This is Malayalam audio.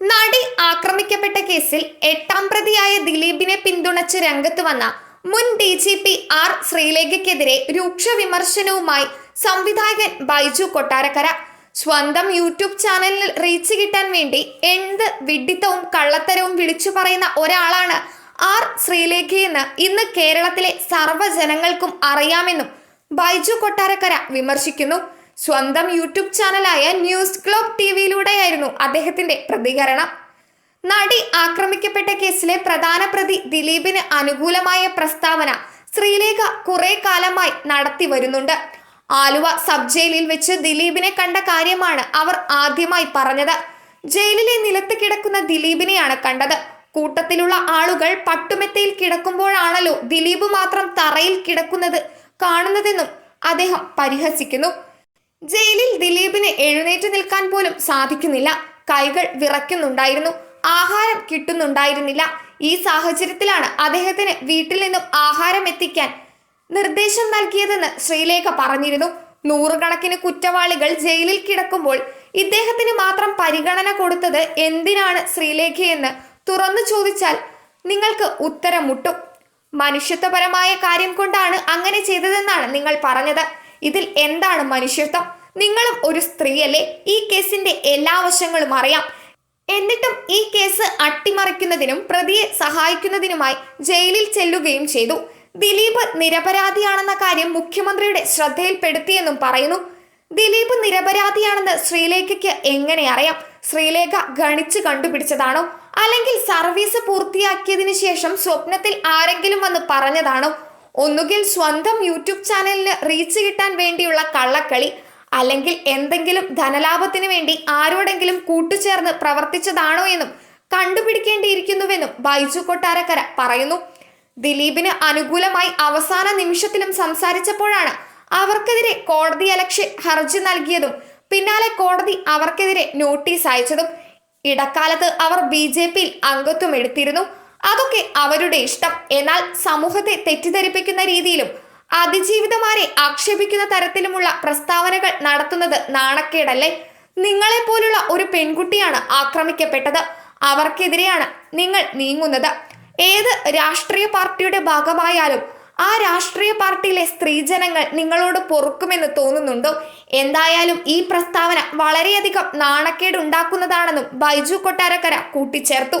നടി ആക്രമിക്കപ്പെട്ട കേസിൽ എട്ടാം പ്രതിയായ ദിലീപിനെ പിന്തുണച്ച് രംഗത്ത് വന്ന മുൻ ഡി ജി പി ആർ ശ്രീലേഖയ്ക്കെതിരെ രൂക്ഷ വിമർശനവുമായി സംവിധായകൻ ബൈജു കൊട്ടാരക്കര. സ്വന്തം യൂട്യൂബ് ചാനലിൽ റീച്ച് കിട്ടാൻ വേണ്ടി എന്ത് വിഡിത്തവും കള്ളത്തരവും വിളിച്ചു പറയുന്ന ഒരാളാണ് ആർ ശ്രീലേഖയെന്ന് ഇന്ന് കേരളത്തിലെ സർവജനങ്ങൾക്കും അറിയാമെന്നും ബൈജു കൊട്ടാരക്കര വിമർശിക്കുന്നു. സ്വന്തം യൂട്യൂബ് ചാനലായ ന്യൂസ് ഗ്ലോബ് ടി വിയിലൂടെയായിരുന്നു അദ്ദേഹത്തിന്റെ പ്രതികരണം. നടി ആക്രമിക്കപ്പെട്ട കേസിലെ പ്രധാന പ്രതി ദിലീപിന് അനുകൂലമായ പ്രസ്താവന ശ്രീലേഖ കുറെ കാലമായി നടത്തി വരുന്നുണ്ട്. ആലുവ സബ് ജയിലിൽ വെച്ച് ദിലീപിനെ കണ്ട കാര്യമാണ് അവർ ആദ്യമായി പറഞ്ഞത്. ജയിലിലെ നിലത്ത് കിടക്കുന്ന ദിലീപിനെയാണ് കണ്ടത്. കൂട്ടത്തിലുള്ള ആളുകൾ പട്ടുമെത്തയിൽ കിടക്കുമ്പോഴാണല്ലോ ദിലീപ് മാത്രം തറയിൽ കിടക്കുന്നത് കാണുന്നതെന്നും അദ്ദേഹം പരിഹസിക്കുന്നു. ജയിലിൽ ദിലീപിന് എഴുന്നേറ്റ് നിൽക്കാൻ പോലും സാധിക്കുന്നില്ല. കൈകൾ വിറയ്ക്കുന്നുണ്ടായിരുന്നു. ആഹാരം കിട്ടുന്നുണ്ടായിരുന്നില്ല. ഈ സാഹചര്യത്തിലാണ് അദ്ദേഹത്തിന് വീട്ടിൽ നിന്നും ആഹാരം എത്തിക്കാൻ നിർദ്ദേശം നൽകിയതെന്ന് ശ്രീലേഖ പറഞ്ഞിരുന്നു. നൂറുകണക്കിന് കുറ്റവാളികൾ ജയിലിൽ കിടക്കുമ്പോൾ ഇദ്ദേഹത്തിന് മാത്രം പരിഗണന കൊടുത്തത് എന്തിനാണ് ശ്രീലേഖയെന്ന് തുറന്നു ചോദിച്ചാൽ നിങ്ങൾക്ക് ഉത്തരം മുട്ടും മനുഷ്യത്വപരമായ കാര്യം കൊണ്ടാണ് അങ്ങനെ ചെയ്തതെന്നാണ് നിങ്ങൾ പറഞ്ഞത്. ഇതിൽ എന്താണ് മനുഷ്യത്വം? നിങ്ങളും ഒരു സ്ത്രീയല്ലേ? ഈ കേസിന്റെ എല്ലാ വശങ്ങളും അറിയാം. എന്നിട്ടും ഈ കേസ് അട്ടിമറിക്കുന്നതിനും പ്രതിയെ സഹായിക്കുന്നതിനുമായി ജയിലിൽ ചെല്ലുകയും ചെയ്തു. ദിലീപ് നിരപരാധിയാണെന്ന കാര്യം മുഖ്യമന്ത്രിയുടെ ശ്രദ്ധയിൽപ്പെടുത്തിയെന്നും പറയുന്നു. ദിലീപ് നിരപരാധിയാണെന്ന് ശ്രീലേഖയ്ക്ക് എങ്ങനെ അറിയാം? ശ്രീലേഖ ഗണിച്ചു കണ്ടുപിടിച്ചതാണോ? അല്ലെങ്കിൽ സർവീസ് പൂർത്തിയാക്കിയതിനു ശേഷം സ്വപ്നത്തിൽ ആരെങ്കിലും വന്ന് പറഞ്ഞതാണോ? ഒന്നുകിൽ സ്വന്തം യൂട്യൂബ് ചാനലിന് റീച്ച് കിട്ടാൻ വേണ്ടിയുള്ള കള്ളക്കളി അല്ലെങ്കിൽ എന്തെങ്കിലും ധനലാഭത്തിന് വേണ്ടി ആരോടെങ്കിലും കൂട്ടുചേർന്ന് പ്രവർത്തിച്ചതാണോ എന്നും കണ്ടുപിടിക്കേണ്ടിയിരിക്കുന്നുവെന്നും ബൈജു കൊട്ടാരക്കര പറയുന്നു. ദിലീപിന് അനുകൂലമായി അവസാന നിമിഷത്തിലും സംസാരിച്ചപ്പോഴാണ് അവർക്കെതിരെ കോടതി അലക്ഷ്യ ഹർജി നൽകിയതും പിന്നാലെ കോടതി അവർക്കെതിരെ നോട്ടീസ് അയച്ചതും. ഇടക്കാലത്ത് അവർ ബി ജെ പിയിൽ അംഗത്വം എടുത്തിരുന്നു. അതൊക്കെ അവരുടെ ഇഷ്ടം. എന്നാൽ സമൂഹത്തെ തെറ്റിദ്ധരിപ്പിക്കുന്ന രീതിയിലും അതിജീവിതമാരെ ആക്ഷേപിക്കുന്ന തരത്തിലുമുള്ള പ്രസ്താവനകൾ നടത്തുന്നത് നാണക്കേടല്ലേ? നിങ്ങളെപ്പോലുള്ള ഒരു പെൺകുട്ടിയാണ് ആക്രമിക്കപ്പെട്ടത്. അവർക്കെതിരെയാണ് നിങ്ങൾ നീങ്ങുന്നത്. ഏത് രാഷ്ട്രീയ പാർട്ടിയുടെ ഭാഗമായാലും ആ രാഷ്ട്രീയ പാർട്ടിയിലെ സ്ത്രീജനങ്ങൾ നിങ്ങളോട് പൊറുക്കുമെന്ന് തോന്നുന്നുണ്ടോ? എന്തായാലും ഈ പ്രസ്താവന വളരെയധികം നാണക്കേട് ഉണ്ടാക്കുന്നതാണെന്നും ബൈജു കൊട്ടാരക്കര കൂട്ടിച്ചേർത്തു.